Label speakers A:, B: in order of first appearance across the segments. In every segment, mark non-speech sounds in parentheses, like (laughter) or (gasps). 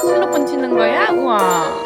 A: 실로폰 치는 거야? 우와.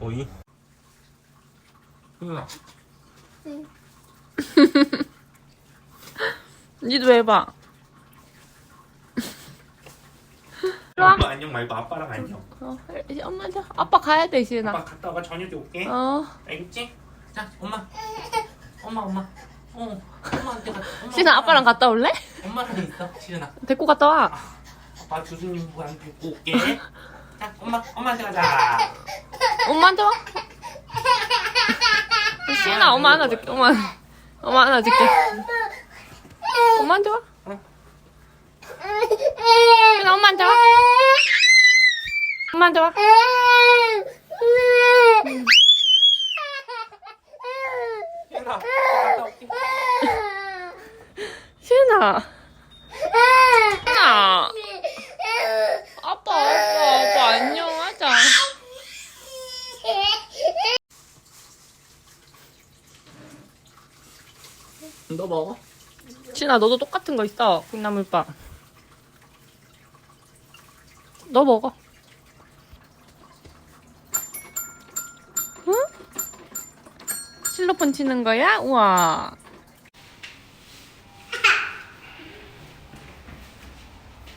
A: 어,
B: 어이? 누나 (laughs)
A: 니도 해봐.
B: 엄마 안녕 말고 아빠랑 안녕
A: 어, 이제 엄마, 자. 아빠 가야 돼, 시은아.
B: 아빠 갔다 와 저녁에 올게
A: 어.
B: 알겠지? 자 엄마 엄마 엄마 어 엄마한테 갔다 엄마,
A: 시은아, 아빠랑 갔다 올래?
B: 엄마랑 있어 시은아
A: 데리고 갔다 와.
B: 아빠 교수님한테 데리고 올게 (laughs) 자 엄마 엄마한테 가자
A: 엄마한테 와. 시은아, 엄마 안아줄게. 엄마, 엄마 안아줄게. 엄마한테 와. 시은아, 엄마한테 와. 엄마한테 와.
B: 시은아 갔다 올게
A: 시은아. 시은아. 아빠, 아빠, 아빠, 안녕하자.
B: 너 먹어?
A: 시은아, 너도 똑같은 거 있어. 콩나물빵. 너 먹어. 응? 실로폰 치는 거야? 우와.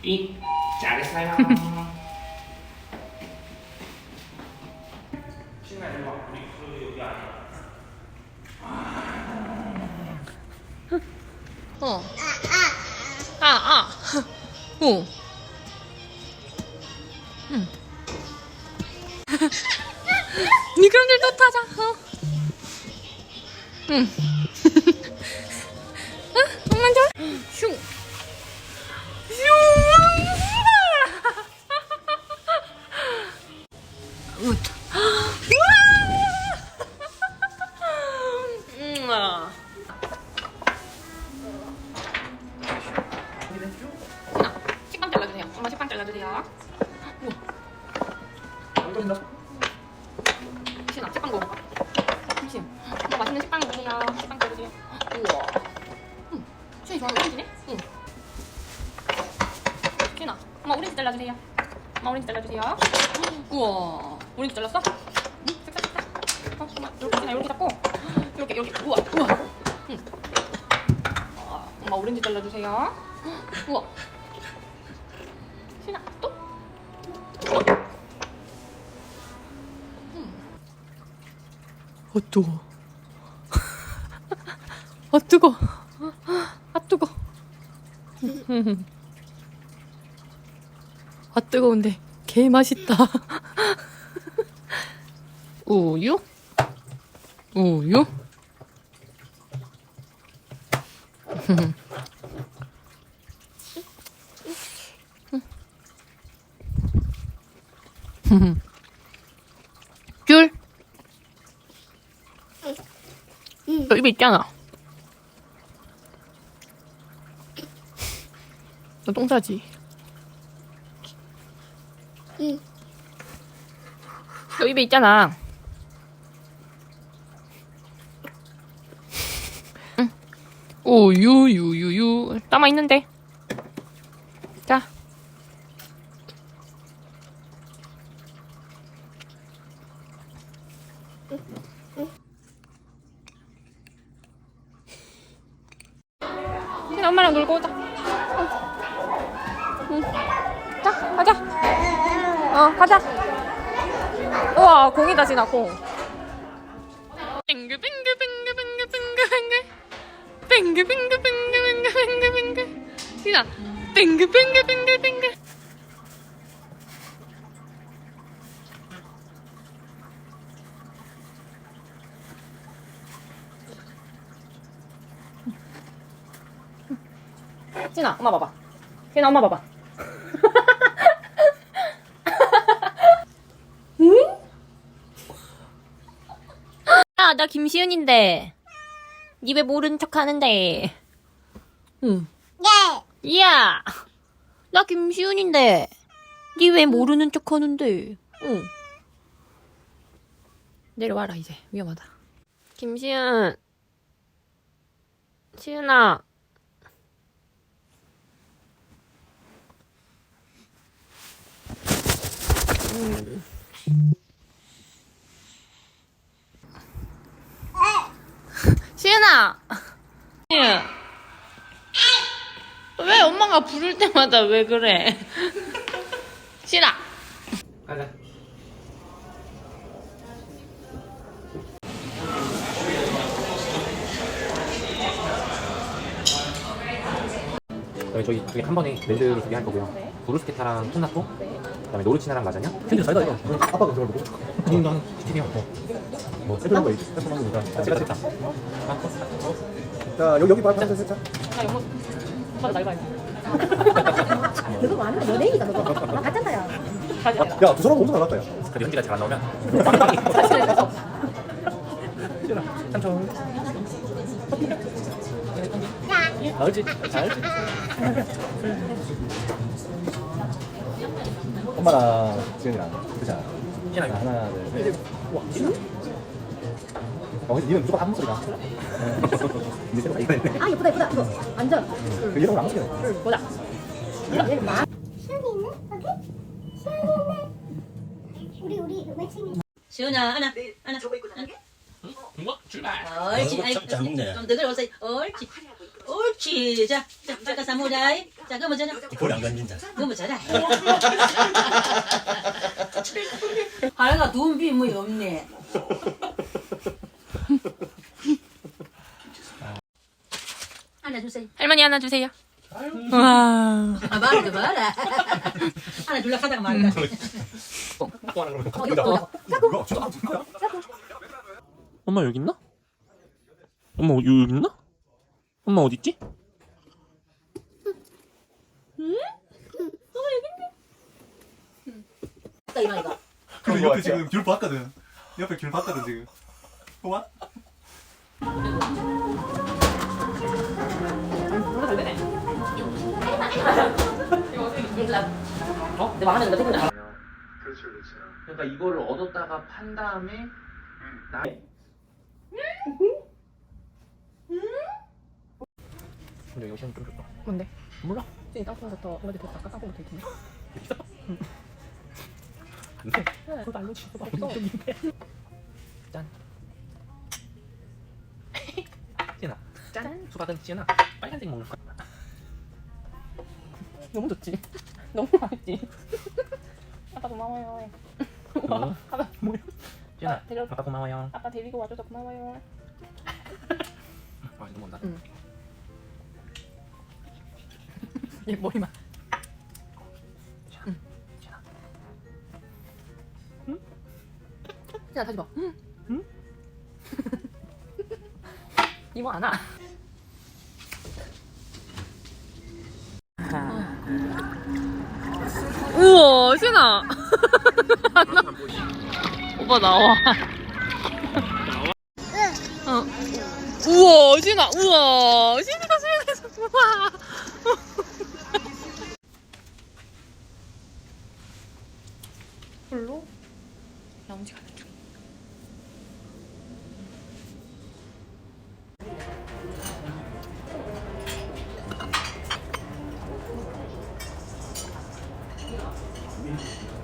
B: 이 잘했어요 시은아 일로 와 우리 그 여기 안에
A: 어. 아, 아. 어. (laughs) 응. 미끄럼틀도 타자. 어. 응. 응? 신아, 식빵 먹어봐. 신 엄마 맛있는 식빵 주세요. 식빵 잘라주세요. 우와. 응. 신이 좋아하는 오렌지네? 응. 신아, 엄마 오렌지 잘라주세요. 엄마 오렌지 잘라주세요. 우와. 오렌지 잘랐어? 응, 색깔 색깔. 어, 엄마 이렇게 신아 이렇게 잡고 이렇게 이렇게 우와 우와. 응. 아, 엄마 오렌지 잘라주세요. (gasps) 우와. 어 뜨거. 아 뜨거. 아 뜨거. 아 뜨거운데 개 맛있다. 우유? 우유? (laughs) 귤? 너 입에 있잖아. 너 똥 싸지?
C: 응.
A: 너 입에 있잖아. 응. 오, 유, 유, 유, 유. 남아 있는데. 자. 엄마랑 놀고 오자. 응. 자, 가자. 어, 가자. 우와, 공이다, 진아, 공. 뱅글, 뱅글, 뱅글, 뱅글, 뱅글, 뱅글. 뱅글, 뱅글, 뱅글, 뱅글, 뱅글, 뱅글. 진아, 뱅글, 뱅글, 뱅글, 뱅글. 신아, 엄마 봐봐. 신아, 엄마 봐봐. (laughs) 아, 나 김시윤인데. 니 왜 모른 척 하는데. 응. 네. 야! 나 김시윤인데. 니 왜 모르는 척 하는데. 응. 내려와라, 이제. 위험하다. 김시윤. 시윤아. 시윤. 왜 엄마가 부를 때마다 왜 그래? 싫어.
B: 가자. 저희 두개 한 번에 랜드로 두개할 거고요.
A: 네.
B: 브루스케타랑 톤나토,
A: 네.
B: 그다음에 노르치나랑 라자냐.
D: 근데 잘다 이거. 아빠가 그걸 보고.
B: 저는 한 시티비요.
D: 뭐 있지. 애들 먹는 거다.
B: 제가 진짜.
D: 자 여기 여기 봐. 자, 자, 자.
A: 나 영어. 엄마가 날 봐야 (laughs)
E: 그거 아니면 연예인이다 그거 나 가짜다야.
D: 야, 두 사람 엄청 나갔다 야.
B: 근데 현지가 잘 안 나오면 빵빵이. 삼촌. 알지? 알지? (laughs)
D: 엄마랑 지은이랑 그자.
B: 신아 이거.
D: 하나, 둘, 셋. 우와, 지은. 어, 니는 무조건 한 목소리다. 니 새로 이거 했네.
E: 아 예쁘다 예쁘다 이거 완전
D: 그 이런 거안 시키네.
A: 보자.
E: 얘는 마
F: 시연이 있네? 여기? 시연이 있네? 우리 우리 매칭이
C: 시원아 하나 하나
B: 이거 출발.
C: 옳지 아이 좀더 들어오세요 옳지 옳지 자, 자 잠깐 사모자 자 그러면 자자
G: 볼안 건진다.
C: 그러면 자자 하나가 돈비 뭐 없네 하나 주세요
A: 할머니 하나 주세요. 와.
C: 아 말하지 마라 하나 줄라 하다가 말다
D: 진짜?
B: 엄마 여기 있나? 엄마 여기 있나? 엄마 어디 있지?
C: 딱 이거 이거
D: 근데 옆에 지금 귤 봤거든. 옆에 귤 봤거든 지금. 와?
A: 어? 내 마음에 든다 생각.
B: 그러니까 이거를 얻었다가 판 다음에 나 근데 이거 시험 좀 줬다.
A: 뭔데? 몰라. 찐 땅콩부터 어디 됐다. 아까 땅콩부터 있던데.
B: 근데
A: 네, 그거 알려줄 수가 없어. (laughs)
B: 짠. 진아. 짠. 수박은 진아. 빨간색 먹는 거야. (laughs)
A: 너무 좋지. (laughs) 너무 맛있지. 아빠 고마워요.
B: 응.
A: 아빠 뭐야?
B: 진아.
A: 데려-
B: 아빠 고마워요.
A: 아빠 데리고 와줘서 고마워요.
B: 아, 너무 온다.
A: 응. 얘 (laughs) 머리만.
B: 진아. 진아.
A: 야 다시 봐. 응? 응? 이모 안 와. 우와 신아. (laughs) 오빠 나와. 어. 우와 신아 우와 신이가 수영해서 우와. 홀로 라운지 가는 중. 우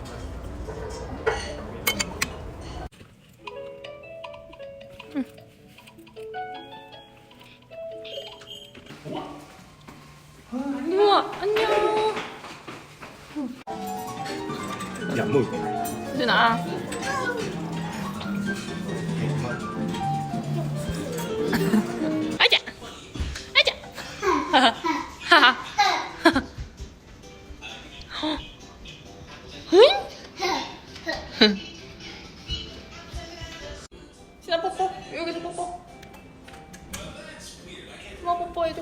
A: 뽀뽀해줘.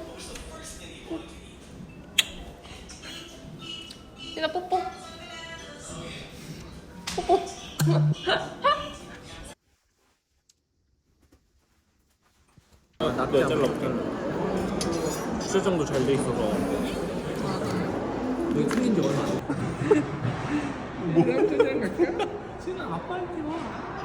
A: 얘나 뽀뽀. 뽀뽀.
H: 나도 잘라 수정도 잘 돼 있어서.
B: 너희 생긴 지 얼마 안 돼?
H: 뭐? 신은 아빠한테 와.